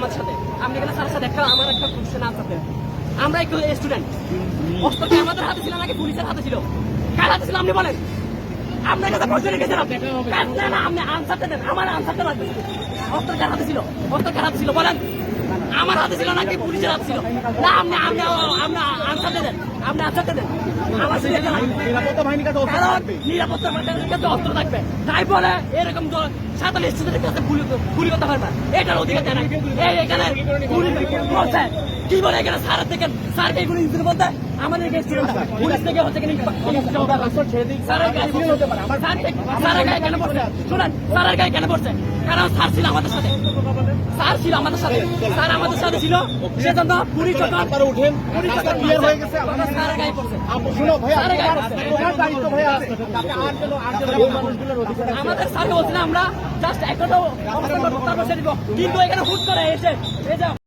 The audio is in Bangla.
আমার সাথে। আপনি এখানে স্যারের সাথে একটা আমার একটা আমরা স্টুডেন্ট অস্ত্র কি আমাদের হাতে ছিল নাকি পুলিশের হাতে ছিল? কার হাতে ছিল আপনি বলেন। আপনার কাছে প্রশ্ন রেখেছিলাম না না আপনি আনসারটা দেন। আমার আনসারটা লাগবে। অস্ত্র কার হাতে ছিল? অস্ত্র কার হাতে ছিল? বলেন। আমার হাতে ছিল নাকি পুলিশের হাতে ছিল? না আপনি আপনি আপনি দেন আপনি দেন। নিরাপত্তা বাহিনীর কাছে। নিরাপত্তা বাহিনীর কাছে অস্ত্র থাকবে। তাই বলে এরকম সাঁতাল স্টুডেন্টের কাছে গুলি করতে পারবে এটার অধিকার দেয় না। এই এখানে করছে কি বলে এখানে স্যারের থেকে বলতে? আমাদের পুলিশ থেকে হচ্ছে গায়ে কেন পড়ছে শুনেন গায়ে কেন পড়ছে কারণ স্যার ছিল আমাদের সাথে। স্যার ছিল আমাদের সাথে। স্যার আমাদের সাথে ছিল। সেজন্য পুরি আপনারা উঠেন। পুরি ক্লিয়ার হয়ে গেছে স্যার গায়ে পড়ছে। শুনো ভাই দায়িত্ব ভাই আছে। আর আর মানুষগুলোর অধিকার আমাদের স্যার বলছিলাম আমরা জাস্ট একটা অবস্থান করতে পারব কিন্তু এখানে হুট করে এসে